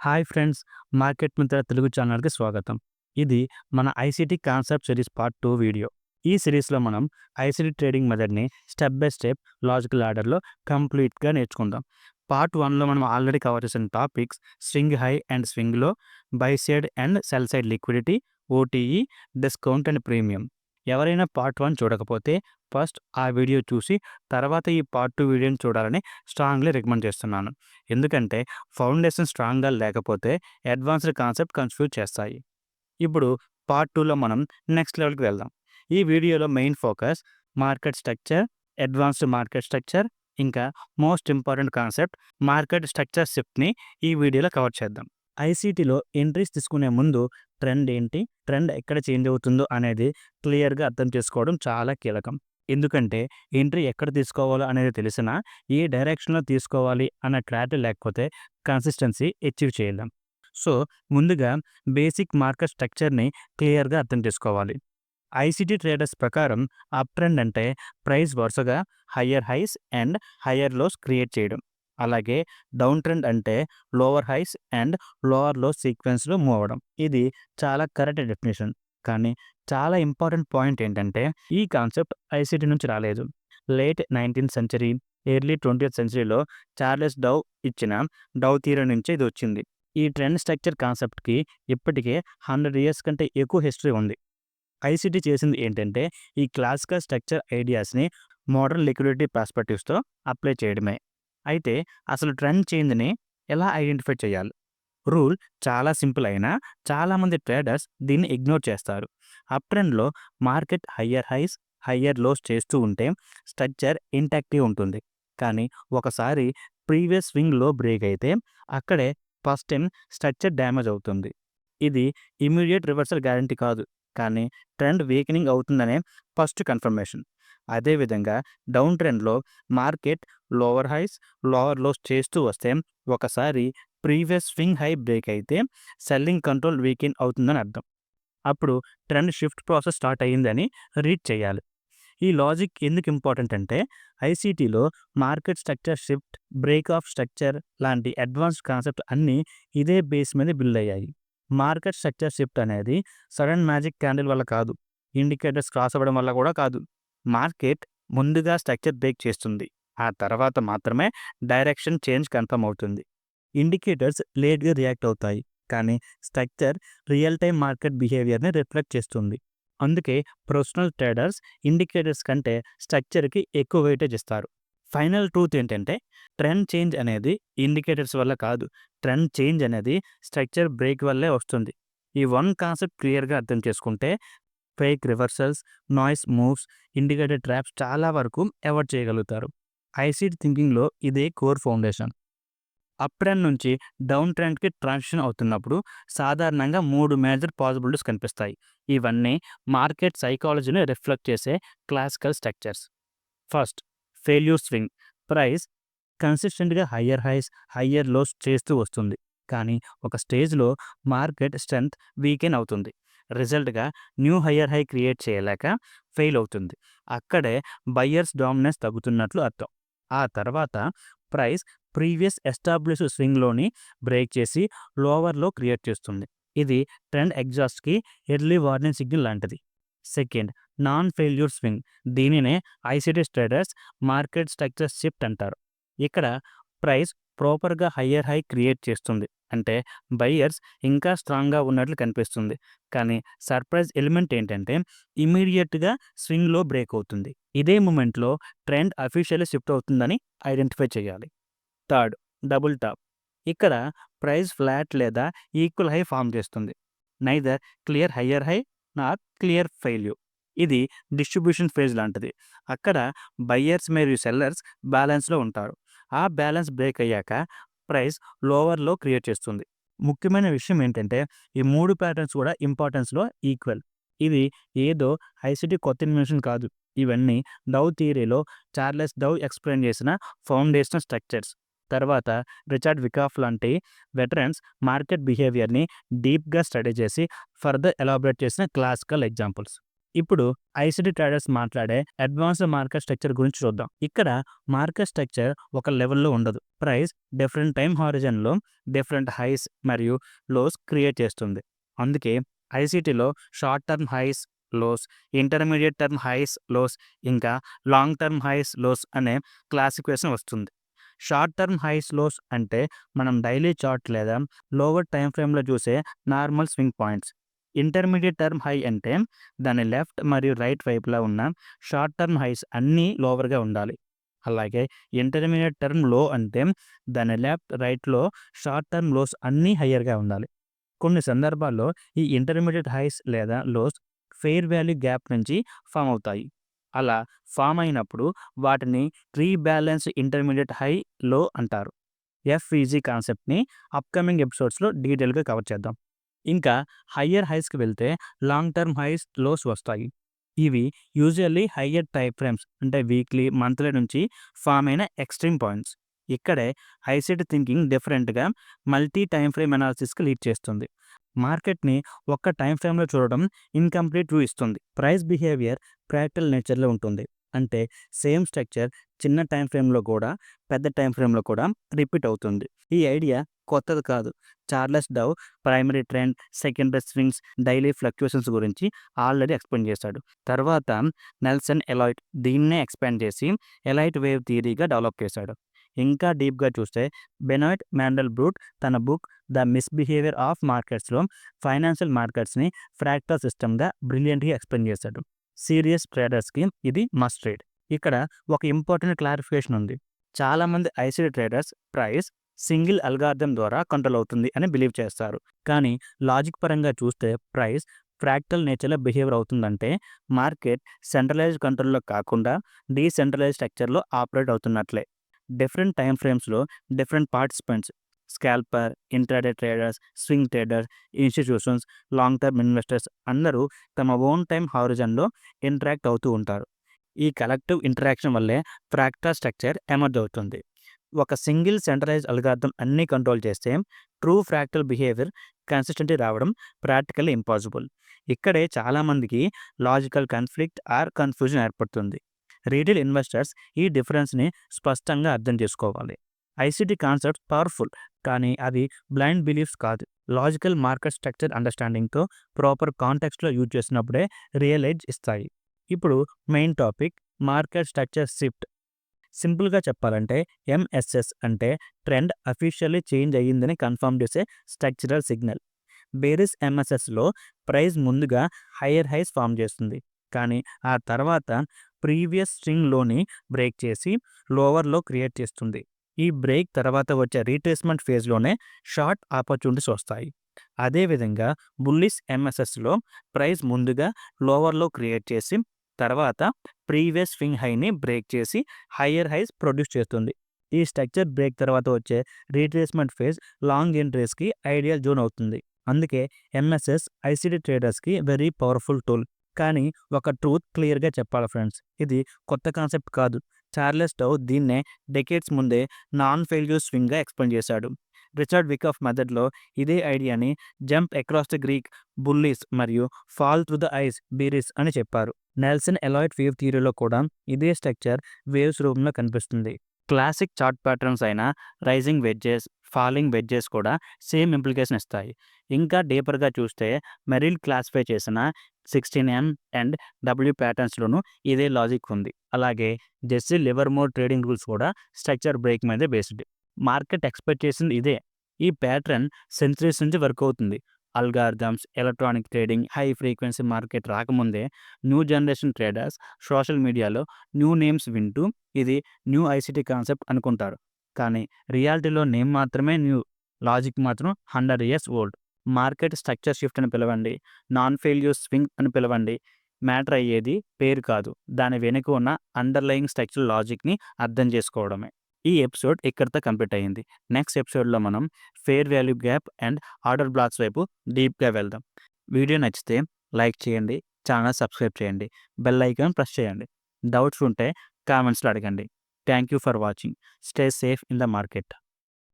Hi friends market Mitra Telugu ఛానల్కి స్వాగతం. ఇది మన ICT concept series part two video. ఈ సిరీస్లో మనం ఐసీటీ ట్రేడింగ్ మెథడ్ని స్టెప్ బై స్టెప్ లాజికల్ ఆర్డర్లో కంప్లీట్గా నేర్చుకుందాం. పార్ట్ వన్లో మనం ఆల్రెడీ కవర్ చేసిన topics swing high and స్వింగ్లో buy side and sell side liquidity OTE discount and premium. ఎవరైనా పార్ట్ వన్ చూడకపోతే ఫస్ట్ ఆ వీడియో చూసి తర్వాత ఈ పార్ట్ టూ వీడియోని చూడాలని స్ట్రాంగ్లీ రికమెండ్ చేస్తున్నాను. ఎందుకంటే ఫౌండేషన్ స్ట్రాంగ్గా లేకపోతే అడ్వాన్స్డ్ కాన్సెప్ట్ కన్ఫ్యూజ్ చేస్తాయి. ఇప్పుడు పార్ట్ టూలో మనం నెక్స్ట్ లెవెల్కి వెళ్దాం. ఈ వీడియోలో main focus market structure advanced market structure ఇంకా most important concept market structure షిఫ్ట్ని ఈ వీడియోలో కవర్ చేద్దాం. ఐసీటీలో ఎంట్రీస్ తీసుకునే ముందు ట్రెండ్ ఏంటి? ట్రెండ్ ఎక్కడ చేంజ్ అవుతుందో అనేది క్లియర్గా అర్థం చేసుకోవడం చాలా కీలకం. ఎందుకంటే ఎంట్రీ ఎక్కడ తీసుకోవాలో అనేది తెలిసినా ఏ డైరెక్షన్లో తీసుకోవాలి అన్న క్లారిటీ లేకపోతే కన్సిస్టెన్సీ అచీవ్ చేయలేం. సో ముందుగా బేసిక్ మార్కెట్ స్ట్రక్చర్ని క్లియర్గా అర్థం చేసుకోవాలి. ఐసిటీ ట్రేడర్స్ ప్రకారం అప్ ట్రెండ్ అంటే ప్రైస్ వరుసగా higher highs and higher lows create చేయడం. అలాగే డౌన్ ట్రెండ్ అంటే లోవర్ హైస్ అండ్ లోవర్లో సీక్వెన్స్లో మూవ్ అవ్వడం. ఇది చాలా కరెక్ట్ డెఫినేషన్. కానీ చాలా ఇంపార్టెంట్ పాయింట్ ఏంటంటే ఈ కాన్సెప్ట్ ఐసిటీ నుంచి రాలేదు. Late nineteenth century early twenty సెంచరీలో Charles Dow ఇచ్చిన డౌ థీరో నుంచే ఇది వచ్చింది. ఈ ట్రెండ్ స్ట్రక్చర్ కాన్సెప్ట్కి ఇప్పటికే హండ్రెడ్ ఇయర్స్ కంటే ఎక్కువ హిస్టరీ ఉంది. ఐసిటీ చేసింది ఏంటంటే ఈ క్లాసికల్ స్ట్రక్చర్ ఐడియాస్ని మోడర్న్ లిక్విడిటీ పర్స్పెక్టివ్స్తో అప్లై చేయడమే. అయితే అసలు ట్రెండ్ చేంజ్ని ఎలా ఐడెంటిఫై చేయాలి? రూల్ చాలా సింపుల్ అయినా చాలామంది ట్రేడర్స్ దీన్ని ఇగ్నోర్ చేస్తారు. అప్ ట్రెండ్లో market higher highs higher lows చేస్తూ ఉంటే స్ట్రక్చర్ ఇంటాక్టివ్ ఉంటుంది. కానీ ఒకసారి ప్రీవియస్ స్వింగ్లో బ్రేక్ అయితే అక్కడే ఫస్ట్ టైం స్ట్రక్చర్ డ్యామేజ్ అవుతుంది. ఇది ఇమీడియట్ రివర్సల్ గ్యారంటీ కాదు. కానీ ట్రెండ్ వీకెనింగ్ అవుతుందనే ఫస్ట్ కన్ఫర్మేషన్. అదేవిధంగా డౌన్ ట్రెండ్లో market lower highs lower lows చేస్తూ వస్తే ఒకసారి ప్రీవియస్ స్వింగ్ హై బ్రేక్ అయితే సెల్లింగ్ కంట్రోల్ వీకెండ్ అవుతుందని అర్థం. అప్పుడు ట్రెండ్ షిఫ్ట్ ప్రాసెస్ స్టార్ట్ అయ్యిందని రీడ్ చేయాలి. ఈ లాజిక్ ఎందుకు ఇంపార్టెంట్ అంటే ఐసీటీలో market structure shift break of structure లాంటి అడ్వాన్స్డ్ కాన్సెప్ట్ అన్నీ ఇదే బేస్ మీద బిల్డ్ అయ్యాయి. మార్కెట్ స్ట్రక్చర్ షిఫ్ట్ అనేది సడన్ మ్యాజిక్ క్యాండిల్ వల్ల కాదు. ఇండికేటర్స్ క్రాస్ అవ్వడం వల్ల కూడా కాదు. మార్కెట్ ముందుగా స్ట్రక్చర్ బ్రేక్ చేస్తుంది. ఆ తర్వాత మాత్రమే డైరెక్షన్ చేంజ్ కన్ఫర్మ్ అవుతుంది. ఇండికేటర్స్ లేట్గా రియాక్ట్ అవుతాయి. కానీ స్ట్రక్చర్ రియల్ టైం మార్కెట్ బిహేవియర్ని రిఫ్లెక్ట్ చేస్తుంది. అందుకే ప్రొఫెషనల్ ట్రేడర్స్ ఇండికేటర్స్ కంటే స్ట్రక్చర్కి ఎక్కువ వెయిటేజ్ ఇస్తారు. ఫైనల్ ట్రూత్ ఏంటంటే ట్రెండ్ చేంజ్ అనేది ఇండికేటర్స్ వల్ల కాదు. ట్రెండ్ చేంజ్ అనేది స్ట్రక్చర్ బ్రేక్ వల్లే వస్తుంది. ఈ వన్ కాన్సెప్ట్ క్లియర్గా అర్థం చేసుకుంటే fake reversals noise moves indicator traps చాలా వరకు అవాయిడ్ చేయగలుగుతారు. ఐసీడ్ థింకింగ్లో ఇదే కోర్ ఫౌండేషన్. అప్ ట్రెండ్ నుంచి డౌన్ ట్రెండ్కి ట్రాన్సిషన్ అవుతున్నప్పుడు సాధారణంగా మూడు మేజర్ పాసిబిలిటీస్ కనిపిస్తాయి. ఇవన్నీ మార్కెట్ సైకాలజీని రిఫ్లెక్ట్ చేసే classical structures. First failure swing. Price కన్సిస్టెంట్గా హయ్యర్ హైస్ హయ్యర్ లోస్ చేస్తూ వస్తుంది. కానీ ఒక స్టేజ్లో మార్కెట్ స్ట్రెంత్ వీకెన్ అవుతుంది. రిజల్ట్గా న్యూ హయ్యర్ హై క్రియేట్ చేయలేక ఫెయిల్ అవుతుంది. అక్కడే బయ్యర్స్ డామినెన్స్ తగ్గుతున్నట్లు అర్థం. ఆ తర్వాత ప్రైస్ ప్రీవియస్ ఎస్టాబ్లిష్ స్వింగ్లోని బ్రేక్ చేసి లోవర్లో క్రియేట్ చేస్తుంది. ఇది ట్రెండ్ ఎగ్జాస్ట్కి ఎర్లీ వార్నింగ్ సిగ్నల్ లాంటిది. Second non failure swing. దీనినే ICT traders market structure shift అంటారు. ఇక్కడ ప్రైస్ ప్రాపర్గా హయ్యర్ హై క్రియేట్ చేస్తుంది. అంటే బయ్యర్స్ ఇంకా స్ట్రాంగ్గా ఉన్నట్లు కనిపిస్తుంది. కానీ సర్ప్రైజ్ ఎలిమెంట్ ఏంటంటే ఇమీడియట్గా స్వింగ్లో బ్రేక్ అవుతుంది. ఇదే మూమెంట్లో ట్రెండ్ అఫీషియల్లీ షిఫ్ట్ అవుతుందని ఐడెంటిఫై చేయాలి. Third double top. ఇక్కడ ప్రైస్ ఫ్లాట్ లేదా ఈక్వల్ హై ఫామ్ చేస్తుంది. Neither clear higher high not clear failure ఇది డిస్ట్రిబ్యూషన్ ఫేజ్ లాంటిది. అక్కడ బయ్యర్స్ మరియు సెల్లర్స్ బ్యాలెన్స్లో ఉంటారు. ఆ బ్యాలెన్స్ బ్రేక్ అయ్యాక ప్రైస్ లోవర్లో క్రియేట్ చేస్తుంది. ముఖ్యమైన విషయం ఏంటంటే ఈ మూడు ప్యాటర్న్స్ కూడా ఇంపార్టెన్స్లో ఈక్వల్. ఇది ఏదో ఐసిటీ కొత్త ఇన్వెన్షన్ కాదు. ఇవన్నీ డౌ థియరీలో చార్లెస్ డౌ ఎక్స్ప్లెయిన్ చేసిన ఫౌండేషనల్ స్ట్రక్చర్స్. తర్వాత రిచార్డ్ వికాఫ్ లాంటి వెటరన్స్ మార్కెట్ బిహేవియర్ని డీప్గా స్టడీ చేసి ఫర్దర్ ఎలాబరేట్ చేసిన క్లాసికల్ ఎగ్జాంపుల్స్. ఇప్పుడు ఐసిటీ ట్రేడర్స్ మాట్లాడే అడ్వాన్స్డ్ మార్కెట్ స్ట్రక్చర్ గురించి చూద్దాం. ఇక్కడ మార్కెట్ స్ట్రక్చర్ ఒక లెవెల్లో ఉండదు. ప్రైస్ డిఫరెంట్ టైం హారిజన్లో డిఫరెంట్ హైస్ మరియు లోస్ క్రియేట్ చేస్తుంది. అందుకే ఐసిటీలో short term highs lows intermediate term highs lows ఇంకా లాంగ్ టర్మ్ హైస్ లోస్ అనే క్లాసిఫికేషన్ వస్తుంది. షార్ట్ టర్మ్ హైస్ లోస్ అంటే మనం డైలీ చార్ట్ లేదా లోవర్ టైం ఫ్రేమ్లో చూసే normal swing points. Intermediate term high అంటే దాని లెఫ్ట్ మరియు రైట్ వైపులా ఉన్న షార్ట్ టర్మ్ హైస్ అన్నీ లోవర్గా ఉండాలి. అలాగే ఇంటర్మీడియట్ టర్మ్లో అంటే దాని లెఫ్ట్ రైట్లో షార్ట్ టర్మ్ లోస్ అన్నీ హయ్యర్గా ఉండాలి. కొన్ని సందర్భాల్లో ఈ ఇంటర్మీడియట్ హైస్ లేదా లోస్ ఫెయిర్ వాల్యూ గ్యాప్ నుంచి ఫామ్ అవుతాయి. అలా ఫామ్ అయినప్పుడు వాటిని రీబ్యాలెన్స్ ఇంటర్మీడియట్ హై లో అంటారు. ఎఫ్ఈజీ కాన్సెప్ట్ని అప్కమింగ్ ఎపిసోడ్స్లో డీటెయిల్గా కవర్ చేద్దాం. ఇంకా హయ్యర్ హైస్కి వెళ్తే లాంగ్ టర్మ్ హైస్ లోస్ వస్తాయి. ఇవి యూజువల్లీ హయ్యర్ టైప్ ఫ్రేమ్స్ అంటే వీక్లీ మంత్లీ నుంచి ఫామ్ అయిన ఎక్స్ట్రీమ్ పాయింట్స్. ఇక్కడే హైసెట్ థింకింగ్ డిఫరెంట్గా మల్టీ టైం ఫ్రేమ్ అనాలిసిస్కి లీడ్ చేస్తుంది. మార్కెట్ని ఒక్క టైం ఫ్రేమ్లో చూడడం ఇన్కంప్లీట్ వ్యూ ఇస్తుంది. ప్రైస్ బిహేవియర్ ప్రాక్టికల్ నేచర్లో ఉంటుంది. అంటే సేమ్ స్ట్రక్చర్ చిన్న టైం ఫ్రేమ్లో కూడా పెద్ద టైం ఫ్రేమ్లో కూడా రిపీట్ అవుతుంది. ఈ ఐడియా కొత్తది కాదు. Charles Dow primary trend secondary swings daily fluctuations గురించి ఆల్రెడీ ఎక్స్ప్లెయిన్ చేశాడు. తర్వాత నెల్సన్ ఎలాయిట్ దీన్నే ఎక్స్పాండ్ చేసి ఎలైట్ వేవ్ థియరీగా డెవలప్ చేశాడు. ఇంకా డీప్గా చూస్తే బెనాయిట్ మ్యాండల్ బ్రూట్ తన బుక్ ద మిస్బిహేవియర్ ఆఫ్ మార్కెట్స్లో ఫైనాన్షియల్ మార్కెట్స్ని ఫ్రాక్టర్ సిస్టమ్గా బ్రిలియంట్గా ఎక్స్ప్లెయిన్ చేశాడు. సీరియస్ ట్రేడర్స్కి ఇది మస్ట్ ట్రేడ్ ఇక్కడ ఒక ఇంపార్టెంట్ క్లారిఫికేషన్ ఉంది. చాలామంది ICT traders price single algorithm ద్వారా కంట్రోల్ అవుతుంది అని బిలీవ్ చేస్తారు. కానీ లాజిక్ పరంగా చూస్తే ప్రైస్ ఫ్రాక్టల్ నేచర్లో బిహేవియర్ అవుతుందంటే మార్కెట్ సెంట్రలైజ్డ్ కంట్రోల్లో కాకుండా డీసెంట్రలైజ్ స్ట్రక్చర్లో ఆపరేట్ అవుతున్నట్లే. Different time ఫ్రేమ్స్లో different participants scalper intraday traders swing traders institutions long term investors అందరూ తమ ఓన్ టైం హారిజన్లో ఇంటరాక్ట్ అవుతూ ఉంటారు. ఈ కలెక్టివ్ ఇంటరాక్షన్ వల్లే ఫ్రాక్టర్ స్ట్రక్చర్ ఎమర్జ్ అవుతుంది. ఒక సింగిల్ సెంట్రలైజ్ అల్గార్థం అన్నీ కంట్రోల్ చేస్తే ట్రూ ఫ్రాక్టల్ బిహేవియర్ కన్సిస్టెంట్ రావడం ప్రాక్టికల్ ఇంపాసిబుల్ ఇక్కడే చాలామందికి లాజికల్ కన్ఫ్లిక్ట్ ఆర్ కన్ఫ్యూజన్ ఏర్పడుతుంది. రీటైల్ ఇన్వెస్టర్స్ ఈ డిఫరెన్స్ని స్పష్టంగా అర్థం చేసుకోవాలి. ఐసిటీ కాన్సెప్ట్స్ పవర్ఫుల్ కానీ అవి బ్లైండ్ బిలీఫ్స్ కాదు. లాజికల్ మార్కెట్ స్ట్రక్చర్ అండర్స్టాండింగ్తో ప్రాపర్ కాంటెక్స్ట్లో యూజ్ చేసినప్పుడే రియలైజ్ ఇస్తాయి. ఇప్పుడు main topic market structure shift. సింపుల్గా చెప్పాలంటే ఎంఎస్ఎస్ అంటే ట్రెండ్ అఫీషియల్లీ చేంజ్ అయ్యిందని కన్ఫర్మ్ చేసే స్ట్రక్చరల్ సిగ్నల్. బేరిస్ ఎంఎస్ఎస్లో ప్రైస్ ముందుగా హయ్యర్ హైస్ ఫామ్ చేస్తుంది కానీ ఆ తర్వాత ప్రీవియస్ స్ట్రింగ్లోని బ్రేక్ చేసి లోవర్లో క్రియేట్ చేస్తుంది. ఈ బ్రేక్ తర్వాత వచ్చే రీట్రేస్మెంట్ ఫేజ్లోనే షార్ట్ ఆపర్చునిటీస్ వస్తాయి. అదేవిధంగా బుల్లిస్ ఎంఎస్ఎస్లో ప్రైస్ ముందుగా లోవర్లో క్రియేట్ చేసి తర్వాత ప్రీవియస్ స్వింగ్ హైని బ్రేక్ చేసి హయ్యర్ హైస్ ప్రొడ్యూస్ చేస్తుంది. ఈ స్ట్రక్చర్ బ్రేక్ తర్వాత వచ్చే రీట్రేస్మెంట్ ఫేజ్ లాంగ్ ఎంట్రీస్కి ఐడియల్ జోన్ అవుతుంది. అందుకే ఎంఎస్ఎస్ ఐసిడి ట్రేడర్స్కి వెరీ పవర్ఫుల్ టూల్. కానీ ఒక ట్రూత్ క్లియర్గా చెప్పాలి ఫ్రెండ్స్. ఇది కొత్త కాన్సెప్ట్ కాదు. చార్లెస్ డౌ దీన్నే డెకేట్స్ ముందే నాన్ ఫెయిల్యూర్ స్వింగ్గా ఎక్స్ప్లెయిన్ చేశాడు. రిచర్డ్ ఆఫ్ మెథడ్లో ఇదే ఐడియాని jump across the creek bullish మరియు fall through the ice bearish అని చెప్పారు. నెల్సన్ ఎలాయిడ్ వేవ్ థియరీలో కూడా ఇదే స్ట్రక్చర్ వేవ్స్ రూపంలో కనిపిస్తుంది. క్లాసిక్ చార్ట్ ప్యాటర్న్స్ అయిన రైజింగ్ వెడ్జెస్ ఫాలింగ్ వెడ్జెస్ కూడా సేమ్ ఇంప్లికేషన్ ఇస్తాయి. ఇంకా డీపర్గా చూస్తే మెరిల్ క్లాసిఫై చేసిన సిక్స్టీన్ ఎం అండ్ డబ్ల్యూ ప్యాటర్న్స్లోనూ ఇదే లాజిక్ ఉంది. అలాగే జెస్సీ లివర్మోర్ ట్రేడింగ్ రూల్స్ కూడా స్ట్రక్చర్ బ్రేక్ మీద బేస్డ్. మార్కెట్ ఎక్స్పెక్ట్ చేసింది ఇదే. ఈ ప్యాటర్న్ సెంచరీస్ నుంచి వర్క్ అవుతుంది. Algorithms electronic trading high frequency market రాకముందే న్యూ జనరేషన్ ట్రేడర్స్ సోషల్ మీడియాలో న్యూ నేమ్స్ వింటూ ఇది న్యూ ఐసిటీ కాన్సెప్ట్ అనుకుంటారు. కానీ రియాలిటీలో నేమ్ మాత్రమే న్యూ. లాజిక్ మాత్రం hundred years old. Market structure shift అని పిలవండి. నాన్ ఫెయిల్యూర్ స్వింగ్ అని పిలవండి. మ్యాటర్ అయ్యేది పేరు కాదు. దాని వెనుక ఉన్న అండర్లయింగ్ స్ట్రక్చర్ లాజిక్ని అర్థం చేసుకోవడమే. ఈ ఎపిసోడ్ ఇక్కడితో కంప్లీట్ అయ్యింది. నెక్స్ట్ ఎపిసోడ్లో మనం fair value gap and order blocks వైపు డీప్గా వెళ్దాం. వీడియో నచ్చితే లైక్ చేయండి. ఛానల్ సబ్స్క్రైబ్ చేయండి. బెల్ ఐకాన్ ప్రెస్ చేయండి. డౌట్స్ ఉంటే కామెంట్స్లో అడగండి. Thank you for watching. Stay safe in the market.